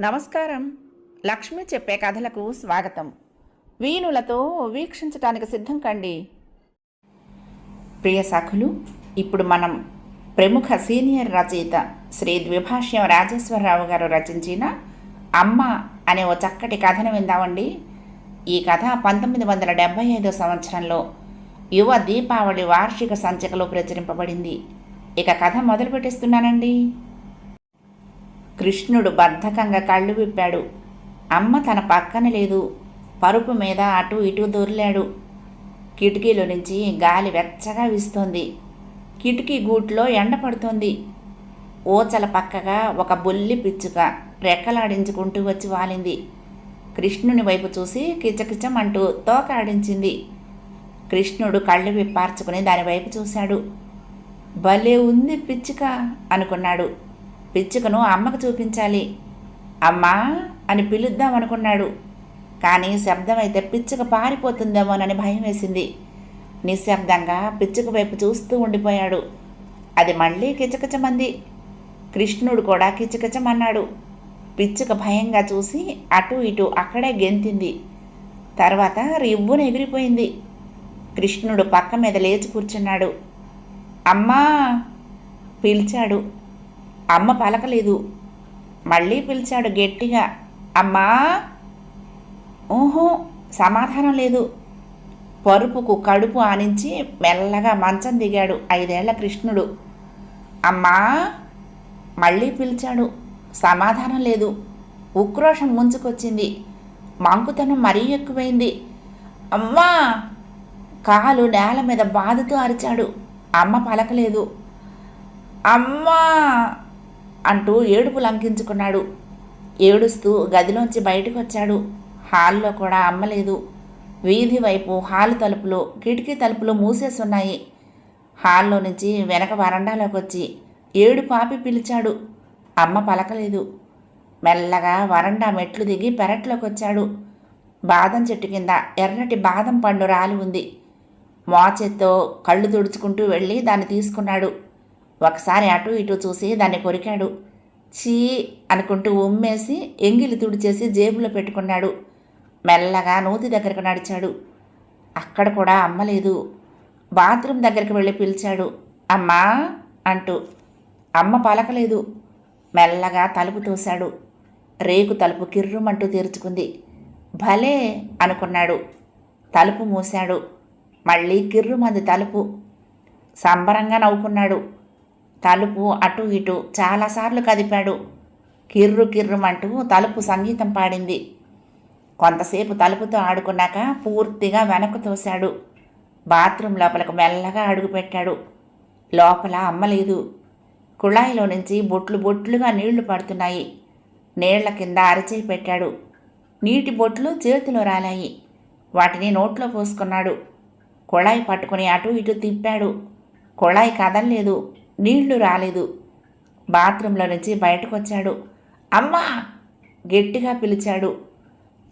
నమస్కారం. లక్ష్మి చెప్పే కథలకు స్వాగతం. వీణులతో వీక్షించటానికి సిద్ధం కండి. ప్రియ సఖులు ఇప్పుడు మనం ప్రముఖ సీనియర్ రచయిత శ్రీ ద్విభాష్యం రాజేశ్వరరావు గారు రచించిన అమ్మ అనే ఓ చక్కటి కథను విందామండి. ఈ కథ పంతొమ్మిది వందల డెబ్భై ఐదో సంవత్సరంలో యువ దీపావళి వార్షిక సంచికలో ప్రచురింపబడింది. ఇక కథ మొదలుపెట్టిస్తున్నానండి. కృష్ణుడు బద్ధకంగా కళ్ళు విప్పాడు. అమ్మ తన పక్కన లేదు. పరుపు మీద అటు ఇటు దొర్లాడు. కిటికీలో నుంచి గాలి వెచ్చగా వీస్తోంది. కిటికీ గూట్లో ఎండ పడుతోంది. ఓచల పక్కగా ఒక బొల్లి పిచ్చుక రెక్కలాడించుకుంటూ వచ్చి వాలింది. కృష్ణుని వైపు చూసి కిచకిచమంటూ తోక ఆడించింది. కృష్ణుడు కళ్ళు విప్పార్చుకుని దాని వైపు చూశాడు. భలే ఉంది పిచ్చుక అనుకున్నాడు. పిచ్చుకను అమ్మకు చూపించాలి. అమ్మా! అని పిలుద్దాం అనుకున్నాడు. కానీ శబ్దం అయితే పిచ్చుక పారిపోతుందేమోనని భయం వేసింది. నిశ్శబ్దంగా పిచ్చుక వైపు చూస్తూ ఉండిపోయాడు. అది మళ్ళీ కిచకిచమంది. కృష్ణుడు కూడా కిచకిచమన్నాడు. పిచ్చుక భయంగా చూసి అటు ఇటు అక్కడే గెంతింది. తర్వాత రివ్వున ఎగిరిపోయింది. కృష్ణుడు పక్క మీద లేచి కూర్చున్నాడు. అమ్మా! పిలిచాడు. అమ్మ పలకలేదు. మళ్ళీ పిలిచాడు గట్టిగా అమ్మా! ఊహో సమాధానం లేదు. పరుపుకు కడుపు ఆనించి మెల్లగా మంచం దిగాడు ఐదేళ్ళ కృష్ణుడు. అమ్మా! మళ్ళీ పిలిచాడు సమాధానం లేదు. ఉక్రోషం ముంచుకొచ్చింది. మంకుతనం మరీ ఎక్కువైంది. అమ్మా! కాలు నేల మీద బాధతో అరిచాడు. అమ్మ పలకలేదు. అమ్మా! అంటూ ఏడుపు లంకించుకున్నాడు ఏడుస్తూ గదిలోంచి బయటకు వచ్చాడు. హాల్లో కూడా అమ్మలేదు వీధి వైపు హాలు తలుపులు కిటికీ తలుపులు మూసేసున్నాయి. హాల్లో నుంచి వెనక వరండాలోకి వచ్చి ఏడు పాపి పిలిచాడు. అమ్మ పలకలేదు. మెల్లగా వరండా మెట్లు దిగి పెరట్లోకి వచ్చాడు. బాదం చెట్టు కింద ఎర్రటి బాదం పండు రాలి ఉంది. మోచెత్తో కళ్ళు తుడుచుకుంటూ వెళ్ళి దాన్ని తీసుకున్నాడు. ఒకసారి అటు ఇటు చూసి దాన్ని కొరికాడు. చీ అనుకుంటూ ఉమ్మేసి ఎంగిలి తుడిచేసి జేబులో పెట్టుకున్నాడు. మెల్లగా నూతి దగ్గరకు నడిచాడు. అక్కడ కూడా అమ్మలేదు బాత్రూమ్ దగ్గరికి వెళ్ళి పిలిచాడు. అమ్మా అంటూ. అమ్మ పలకలేదు. మెల్లగా తలుపు తోశాడు. రేకు తలుపు కిర్రుమంటూ తెరుచుకుంది. భలే అనుకున్నాడు. తలుపు మూశాడు. మళ్ళీ కిర్రుమంది తలుపు. సంబరంగా నవ్వుకున్నాడు. తలుపు అటు ఇటు చాలాసార్లు కదిపాడు. కిర్రు కిర్రుమంటూ తలుపు సంగీతం పాడింది. కొంతసేపు తలుపుతో ఆడుకున్నాక పూర్తిగా వెనక్కు తోశాడు. బాత్రూమ్ లోపలకు మెల్లగా అడుగుపెట్టాడు లోపల అమ్మలేదు కుళాయిలో నుంచి బొట్లు బొట్లుగా నీళ్ళు పడుతున్నాయి. నీళ్ళ కింద అరచేయి పెట్టాడు. నీటి బొట్లు చేతిలో రాలాయి. వాటిని నోట్లో పోసుకున్నాడు. కుళాయి పట్టుకుని అటు ఇటు తిప్పాడు. కుళాయి కదల్లేదు. నీళ్ళు రాలేదు. బాత్రూంలో నుంచి బయటకు వచ్చాడు అమ్మా! గట్టిగా పిలిచాడు.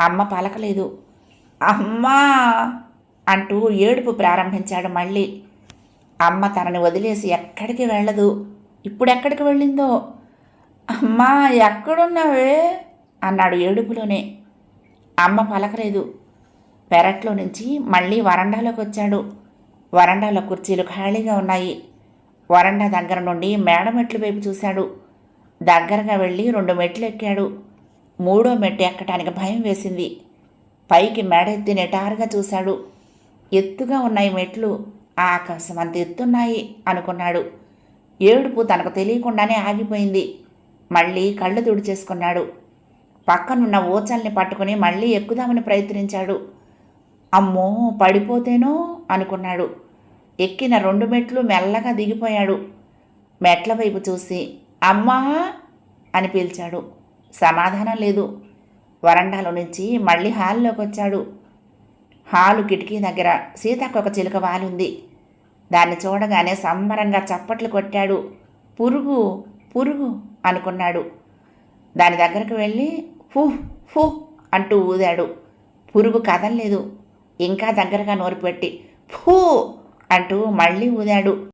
అమ్మ పలకలేదు. అమ్మా! అంటూ ఏడుపు ప్రారంభించాడు మళ్ళీ. అమ్మ తనని వదిలేసి ఎక్కడికి వెళ్ళదు. ఇప్పుడెక్కడికి వెళ్ళిందో? అమ్మా ఎక్కడున్నావే? అన్నాడు ఏడుపులోనే. అమ్మ పలకలేదు. పెరట్లో నుంచి మళ్ళీ వరండాలోకి వచ్చాడు వరండాలో కుర్చీలు ఖాళీగా ఉన్నాయి. వరండా దగ్గర నుండి మేడ మెట్లు వైపు చూశాడు. దగ్గరగా వెళ్ళి రెండు మెట్లు ఎక్కాడు. మూడో మెట్టు ఎక్కటానికి భయం వేసింది. పైకి మేడ ఎత్తి నిటారుగా చూశాడు. ఎత్తుగా ఉన్నాయి మెట్లు. ఆకాశం అంత ఎత్తున్నాయి అనుకున్నాడు. ఏడుపు తనకు తెలియకుండానే ఆగిపోయింది. మళ్ళీ కళ్ళు తుడిచేసుకున్నాడు. పక్కనున్న ఓచల్ని పట్టుకుని మళ్ళీ ఎక్కుదామని ప్రయత్నించాడు. అమ్మో పడిపోతేనో అనుకున్నాడు. ఎక్కిన రెండు మెట్లు మెల్లగా దిగిపోయాడు. మెట్ల వైపు చూసి అమ్మా! అని పిలిచాడు. సమాధానం లేదు. వరండాలో నుంచి మళ్ళీ హాల్లోకి వచ్చాడు. హాలు కిటికీ దగ్గర సీతాకొక చిలుక వాలుంది. దాన్ని చూడగానే సంబరంగా చప్పట్లు కొట్టాడు. పురుగు పురుగు! అనుకున్నాడు. దాని దగ్గరకు వెళ్ళి ఫు ఫు అంటూ ఊదాడు. పురుగు కదల్లేదు. ఇంకా దగ్గరగా నోరు పెట్టి ఫూ! అంటూ మళ్ళీ ఊదాడు.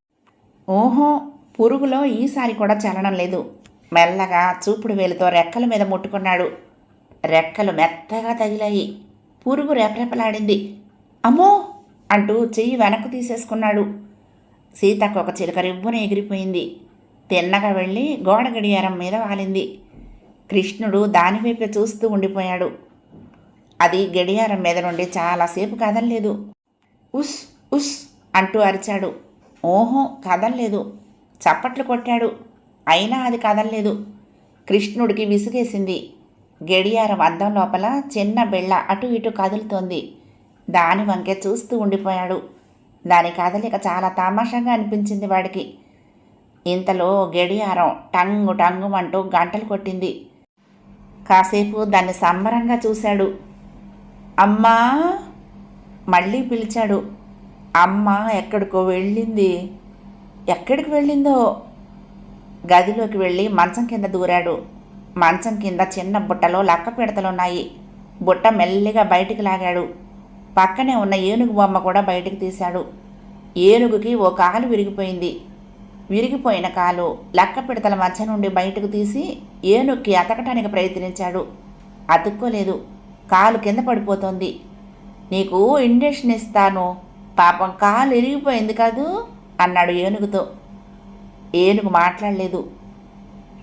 ఓహో పురుగులో ఈసారి కూడా చలనం లేదు. మెల్లగా చూపుడు వేలుతో రెక్కల మీద ముట్టుకున్నాడు. రెక్కలు మెత్తగా తగిలాయి. పురుగు రెపరెపలాడింది. అమ్మో! అంటూ చెయ్యి వెనక్కు తీసేసుకున్నాడు. సీతకు ఒక చిలుక రివ్వున ఎగిరిపోయింది. తిన్నగా వెళ్ళి గోడ గడియారం మీద వాలింది. కృష్ణుడు దానివైపే చూస్తూ ఉండిపోయాడు. అది గడియారం మీద నుండి చాలాసేపు కదలలేదు ఉస్ ఉస్ అంటూ అరిచాడు. ఓహో కదల్లేదు. చప్పట్లు కొట్టాడు. అయినా అది కదల్లేదు. కృష్ణుడికి విసుగేసింది. గడియారం అద్దం లోపల చిన్న బిళ్ళ అటు ఇటు కదులుతోంది. దాని వంకే చూస్తూ ఉండిపోయాడు. దాని కదలిక చాలా తమాషాగా అనిపించింది వాడికి. ఇంతలో గడియారం టంగు టంగుమంటూ గంటలు కొట్టింది. కాసేపు దాన్ని సంబరంగా చూశాడు. అమ్మా! మళ్ళీ పిలిచాడు. అమ్మ ఎక్కడికో వెళ్ళింది. ఎక్కడికి వెళ్ళిందో? గదిలోకి వెళ్ళి మంచం కింద దూరాడు. మంచం కింద చిన్న బుట్టలో లక్క పిడతలున్నాయి. బుట్ట మెల్లిగా బయటికి లాగాడు. పక్కనే ఉన్న ఏనుగు బొమ్మ కూడా బయటికి తీశాడు. ఏనుగుకి ఓ కాలు విరిగిపోయింది. విరిగిపోయిన కాలు లక్క పిడతల మధ్య నుండి బయటకు తీసి ఏనుక్కి అతకటానికి ప్రయత్నించాడు. అతుక్కోలేదు. కాలు కింద పడిపోతోంది. నీకు ఇండక్షన్ ఇస్తాను. పాపం కాలు ఇరిగిపోయింది కాదు అన్నాడు ఏనుగుతో. ఏనుగు మాట్లాడలేదు.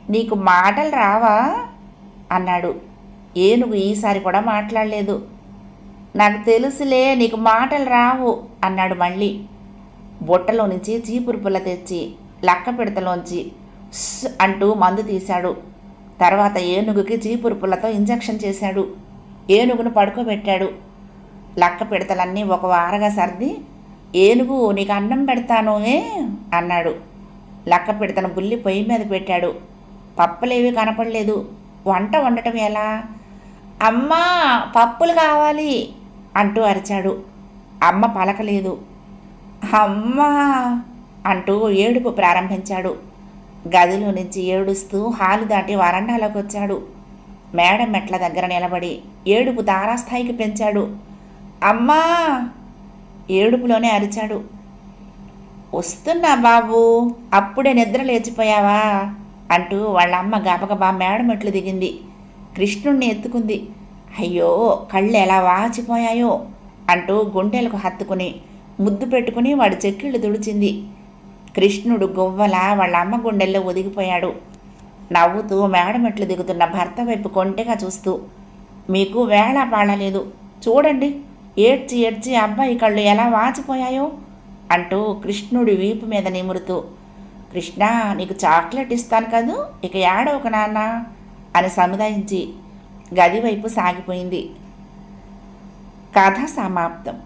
నీకు మాటలు రావా? అన్నాడు. ఏనుగు ఈసారి కూడా మాట్లాడలేదు. నాకు తెలుసులే నీకు మాటలు రావు అన్నాడు మళ్ళీ. బుట్టలో నుంచి చీపురు పుల్ల తెచ్చి లక్క పిడతలోంచి అంటూ మందు తీశాడు. తర్వాత ఏనుగుకి చీపురు పుల్లతో ఇంజెక్షన్ చేశాడు. ఏనుగును పడుకోబెట్టాడు. లక్క పిడతలన్నీ ఒక వారగా సర్ది ఏనుగు నీకు అన్నం పెడతాను ఏ? అన్నాడు. లక్క పిడతను బుల్లి పొయ్యి మీద పెట్టాడు. పప్పులేవి కనపడలేదు. వంట వండటం ఎలా? అమ్మా పప్పులు కావాలి అంటూ అరిచాడు. అమ్మ పలకలేదు. అమ్మా అంటూ ఏడుపు ప్రారంభించాడు. గదిలో నుంచి ఏడుస్తూ హాలు దాటి వరండాలోకి వచ్చాడు మేడ మెట్ల దగ్గర నిలబడి ఏడుపు తారాస్థాయికి పెంచాడు. అమ్మా ఏడుపులోనే అరిచాడు. వస్తున్నా బాబు అప్పుడే నిద్ర లేచిపోయావా? అంటూ వాళ్ళ అమ్మ గబగబా మేడ మెట్లు దిగింది. కృష్ణుణ్ణి ఎత్తుకుంది. అయ్యో కళ్ళు ఎలా వాచిపోయాయో అంటూ గుండెలకు హత్తుకుని ముద్దు పెట్టుకుని వాడి చెక్కిళ్ళు తుడిచింది. కృష్ణుడు గువ్వల వాళ్ళ అమ్మ గుండెల్లో ఒదిగిపోయాడు. నవ్వుతూ మేడమెట్లు దిగుతున్న భర్త వైపు కొంటెగా చూస్తూ మీకు వేళ పాడలేదు చూడండి ఏడ్చి ఏడ్చి అబ్బాయి కళ్ళు ఎలా వాచిపోయాయో? అంటూ కృష్ణుడి వీపు మీద నిమురుతూ కృష్ణ నీకు చాక్లెట్ ఇస్తాను కదూ? ఇక ఏడవక నాన్న అని సముదాయించి గది వైపు సాగిపోయింది. కథ సమాప్తం.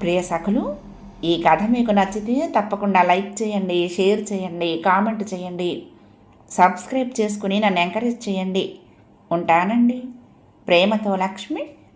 ప్రియ సఖులు ఈ కథ మీకు నచ్చితే తప్పకుండా లైక్ చేయండి షేర్ చేయండి కామెంట్ చేయండి సబ్స్క్రైబ్ చేసుకుని నన్ను ఎంకరేజ్ చేయండి. ఉంటానండి. ప్రేమతో లక్ష్మి.